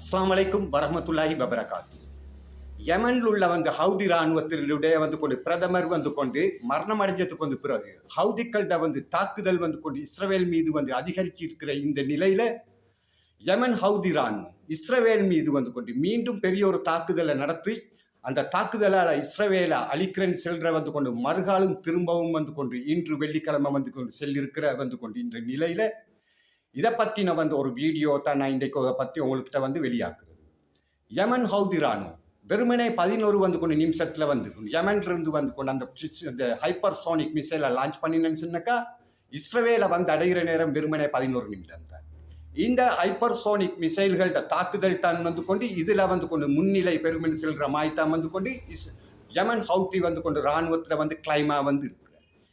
அஸ்லாம் அலைக்கும் வரமத்துல்லாஹி பபரகாத் யமனில் உள்ள வந்து ஹவுதி இராணுவத்தினுடைய வந்து கொண்டு பிரதமர் வந்து கொண்டு மரணம் அடைஞ்சதுக்கு வந்து பிறகு ஹவுதிக்கள்கிட்ட வந்து தாக்குதல் வந்து கொண்டு இஸ்ரவேல் மீது வந்து அதிகரிச்சு இருக்கிற இந்த நிலையில யமன் ஹவுதி இராணுவம் இஸ்ரவேல் மீது வந்து கொண்டு மீண்டும் பெரிய ஒரு தாக்குதலை நடத்தி அந்த தாக்குதலால் இஸ்ரவேலா அழிக்கிறேன்னு செல்ற வந்து கொண்டு மறுகாலம் திரும்பவும் வந்து கொண்டு இன்று வெள்ளிக்கிழமை வந்து கொண்டு செல்லிருக்கிற வந்து கொண்டு இந்த நிலையில இதை பற்றின வந்து ஒரு வீடியோ தான் நான் இன்றைக்கு அதை பற்றி உங்கள்கிட்ட வந்து வெளியாக்குறது. யமன் ஹவுதி ராணுவம் வெறுமனே பதினோரு வந்து கொண்டு நிமிஷத்தில் வந்து யமன்லேருந்து வந்து கொண்டு அந்த சி- அந்த ஹைப்பர் சோனிக் மிசைலை லான்ச் பண்ணினேன்னு சொன்னாக்கா இஸ்ரவேலை வந்து அடைகிற நேரம் வெறுமனே பதினோரு நிமிடம் தான். இந்த ஹைப்பர் சோனிக் மிசைல்கள்ட தாக்குதல் தான் வந்து கொண்டு இதில் வந்து கொண்டு முன்னிலை பெருமின் செல்கிற மாதிரி தான் வந்து கொண்டு இஸ் யமன் ஹவுத்தி வந்து கொண்டு இராணுவத்தில் வந்து கிளைமா வந்து இருக்கு.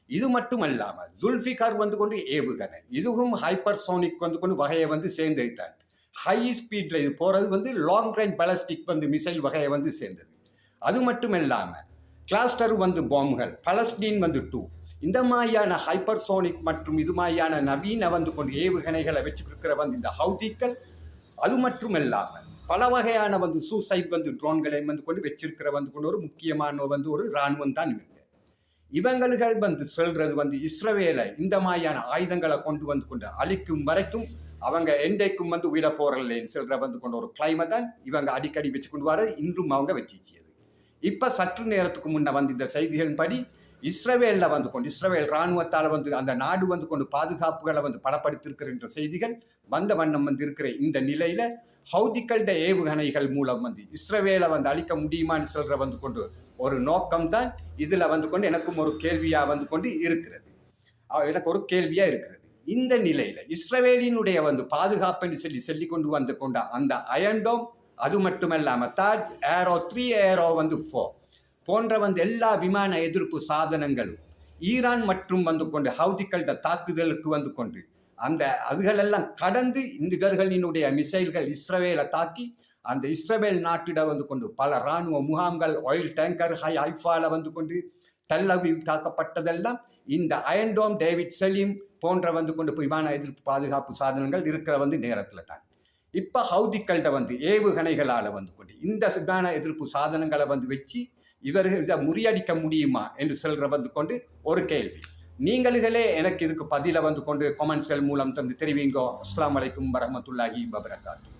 இது மட்டும் அல்லாமல் ஜுல்ஃபிகார் வந்து கொண்டு ஏவுகணை இதுவும் ஹைப்பர்சோனிக் வந்து கொண்டு வகையை வந்து சேர்ந்தது தான் ஹை ஸ்பீடில் இது போகிறது வந்து லாங் ரேஞ்ச் பலஸ்டிக் வந்து மிசைல் வகையை வந்து சேர்ந்தது. அது மட்டும் இல்லாமல் கிளாஸ்டர் வந்து பாம்புகள் பலஸ்டீன் வந்து டூ இந்த மாதிரியான ஹைப்பர்சோனிக் மற்றும் இது மாதிரியான நவீன வந்து கொண்டு ஏவுகணைகளை வச்சுருக்கிற வந்து இந்த ஹவுதிக்கள் அது மட்டும் இல்லாமல் பல வகையான வந்து சூசைட் வந்து ட்ரோன்களை வந்து கொண்டு வச்சிருக்கிற வந்து கொண்டு ஒரு முக்கியமான வந்து ஒரு இராணுவம் தான் இவங்க. இவங்கள்கள் வந்து சொல்றது வந்து இஸ்ரவேலை இந்த மாதிரியான ஆயுதங்களை கொண்டு வந்து கொண்டு அழிக்கும் வரைக்கும் அவங்க எண்டைக்கும் வந்து உயிர போறல்லேன்னு சொல்ற வந்து கொண்ட ஒரு கிளைமை தான் இவங்க அடிக்கடி வச்சு கொண்டு வர இன்றும் அவங்க வச்சிச்சியது இப்ப சற்று நேரத்துக்கு முன்ன வந்து இந்த செய்திகளின்படி இஸ்ரவேலில் வந்து கொண்டு இஸ்ரவேல் இராணுவத்தால் வந்து அந்த நாடு வந்து கொண்டு பாதுகாப்புகளை வந்து பலப்படுத்திருக்கிற செய்திகள் வந்த வண்ணம் வந்து இருக்கிற இந்த நிலையில் ஹவுதிக்கள்ட ஏவுகணைகள் மூலம் வந்து இஸ்ரவேலை வந்து அழிக்க முடியுமான்னு சொல்கிற வந்து கொண்டு ஒரு நோக்கம் தான் வந்து கொண்டு எனக்கும் ஒரு கேள்வியாக வந்து கொண்டு இருக்கிறது. எனக்கு ஒரு கேள்வியாக இருக்கிறது. இந்த நிலையில் இஸ்ரவேலினுடைய வந்து பாதுகாப்புன்னு சொல்லி சொல்லி கொண்டு வந்து கொண்ட அந்த அயன்டோம் அது மட்டுமல்லாமல் தாட் ஏரோ த்ரீ ஏரோ வந்து ஃபோர். போன்ற வந்து எல்லா விமான எதிர்ப்பு சாதனங்களும் ஈரான் மற்றும் வந்து கொண்டு ஹவுதிக்கள்ட தாக்குதலுக்கு வந்து கொண்டு அந்த அதுகளெல்லாம் கடந்து இந்த இவர்களினுடைய மிசைல்கள் இஸ்ரவேலை தாக்கி அந்த இஸ்ரேல் நாட்டிட வந்து கொண்டு பல இராணுவ முகாம்கள் ஆயில் டேங்கர் ஹை ஹைஃபால வந்து கொண்டு டெல்லவிவ் தாக்கப்பட்டதெல்லாம் இந்த அயன்டோம் டேவிட் செலீம் போன்ற வந்து கொண்டு போய் விமான எதிர்ப்பு பாதுகாப்பு சாதனங்கள் இருக்கிற வந்து நேரத்தில் தான். இப்போ ஹவுதிக்கள்கிட்ட வந்து ஏவுகணைகளால் வந்து கொண்டு இந்த விமான எதிர்ப்பு சாதனங்களை வந்து வச்சு இவர்கள் இதை முறியடிக்க முடியுமா என்று சொல்கிற வந்து கொண்டு ஒரு கேள்வி. நீங்களுகளே எனக்கு இதுக்கு பதில வந்து கொண்டு கொமெண்ட்ஸ்கள் மூலம் தந்து தெரிவிங்கோ. அஸ்லாம் வலைக்கும் வரமத்துல்லாஹி வபரகாத்து